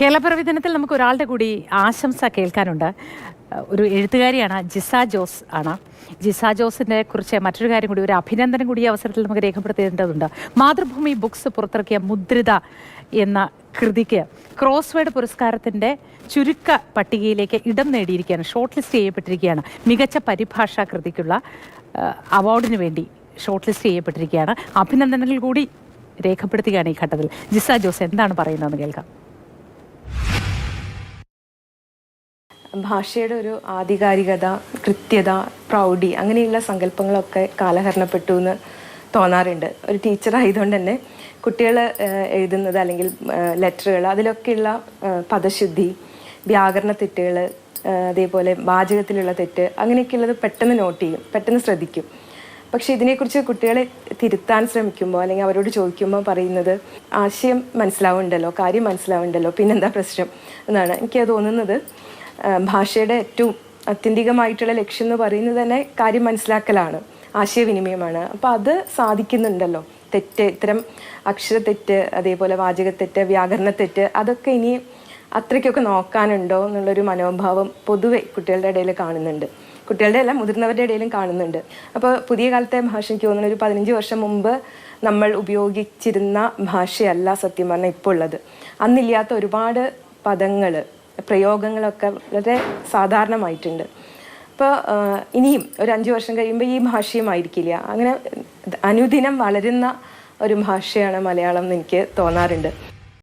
കേരളപ്പിറവി ദിനത്തിൽ നമുക്ക് ഒരാളുടെ കൂടി ആശംസ കേൾക്കാനുണ്ട്. ഒരു എഴുത്തുകാരിയാണ് ജിസ ജോസ് ആണ്. ജിസ ജോസിനെ കുറിച്ച് മറ്റൊരു കാര്യം കൂടി ഒരു അഭിനന്ദനം കൂടി ഈ അവസരത്തിൽ നമുക്ക് രേഖപ്പെടുത്തേണ്ടതുണ്ട്. മാതൃഭൂമി ബുക്സ് പുറത്തിറക്കിയ മുദ്രിത എന്ന കൃതിക്ക് ക്രോസ് വേർഡ് പുരസ്കാരത്തിന്റെ ചുരുക്ക പട്ടികയിലേക്ക് ഇടം നേടിയിരിക്കുകയാണ് ഷോർട്ട് ലിസ്റ്റ് ചെയ്യപ്പെട്ടിരിക്കുകയാണ്. മികച്ച പരിഭാഷാ കൃതിക്കുള്ള അവാർഡിന് വേണ്ടി ഷോർട്ട് ലിസ്റ്റ് ചെയ്യപ്പെട്ടിരിക്കുകയാണ്. അഭിനന്ദനങ്ങൾ കൂടി രേഖപ്പെടുത്തുകയാണ് ഈ ഘട്ടത്തിൽ. ജിസ ജോസ് എന്താണ് പറയുന്നതെന്ന് കേൾക്കാം. ഭാഷയുടെ ഒരു ആധികാരികത കൃത്യത പ്രൗഢി അങ്ങനെയുള്ള സങ്കല്പങ്ങളൊക്കെ കാലഹരണപ്പെട്ടു എന്ന് തോന്നാറുണ്ട്. ഒരു ടീച്ചറായതുകൊണ്ട് തന്നെ കുട്ടികൾ എഴുതുന്നത് അല്ലെങ്കിൽ ലെറ്ററുകൾ അതിലൊക്കെയുള്ള പദശുദ്ധി വ്യാകരണ തെറ്റുകൾ അതേപോലെ വാചകത്തിലുള്ള തെറ്റ് അങ്ങനെയൊക്കെയുള്ളത് പെട്ടെന്ന് നോട്ട് ചെയ്യും പെട്ടെന്ന് ശ്രദ്ധിക്കും. പക്ഷേ ഇതിനെക്കുറിച്ച് കുട്ടികളെ തിരുത്താൻ ശ്രമിക്കുമ്പോൾ അല്ലെങ്കിൽ അവരോട് ചോദിക്കുമ്പോൾ പറയുന്നത് ആശയം മനസ്സിലാവുന്നുണ്ടല്ലോ കാര്യം മനസ്സിലാവുന്നുണ്ടല്ലോ പിന്നെന്താ പ്രശ്നം എന്നാണ് എനിക്ക് തോന്നുന്നത്. ഭാഷയുടെ ഏറ്റവും അത്യന്തികമായിട്ടുള്ള ലക്ഷ്യം എന്ന് പറയുന്നത് തന്നെ കാര്യം മനസ്സിലാക്കലാണ് ആശയവിനിമയമാണ്. അപ്പോൾ അത് സാധിക്കുന്നുണ്ടല്ലോ. തെറ്റ് ഇത്തരം അക്ഷര തെറ്റ് അതേപോലെ വാചക തെറ്റ് വ്യാകരണ തെറ്റ് അതൊക്കെ ഇനി അത്രയ്ക്കൊക്കെ നോക്കാനുണ്ടോ എന്നുള്ളൊരു മനോഭാവം പൊതുവെ കുട്ടികളുടെ ഇടയിൽ കാണുന്നുണ്ട്. കുട്ടികളുടെ അല്ല മുതിർന്നവരുടെ ഇടയിലും കാണുന്നുണ്ട്. അപ്പോൾ പുതിയ കാലത്തെ ഭാഷ എനിക്ക് തോന്നുന്നു ഒരു പതിനഞ്ച് വർഷം മുമ്പ് നമ്മൾ ഉപയോഗിച്ചിരുന്ന ഭാഷയല്ല സത്യം പറഞ്ഞാൽ ഇപ്പോൾ ഉള്ളത്. അന്നില്ലാത്ത ഒരുപാട് പദങ്ങൾ പ്രയോഗങ്ങളൊക്കെ വളരെ സാധാരണമായിട്ടുണ്ട്. അപ്പോൾ ഇനിയും ഒരു അഞ്ച് വർഷം കഴിയുമ്പോൾ ഈ ഭാഷയുമായിരിക്കില്ല അങ്ങനെ അനുദിനം വളരുന്ന ഒരു ഭാഷയാണ് മലയാളം എന്ന് എനിക്ക് തോന്നാറുണ്ട്.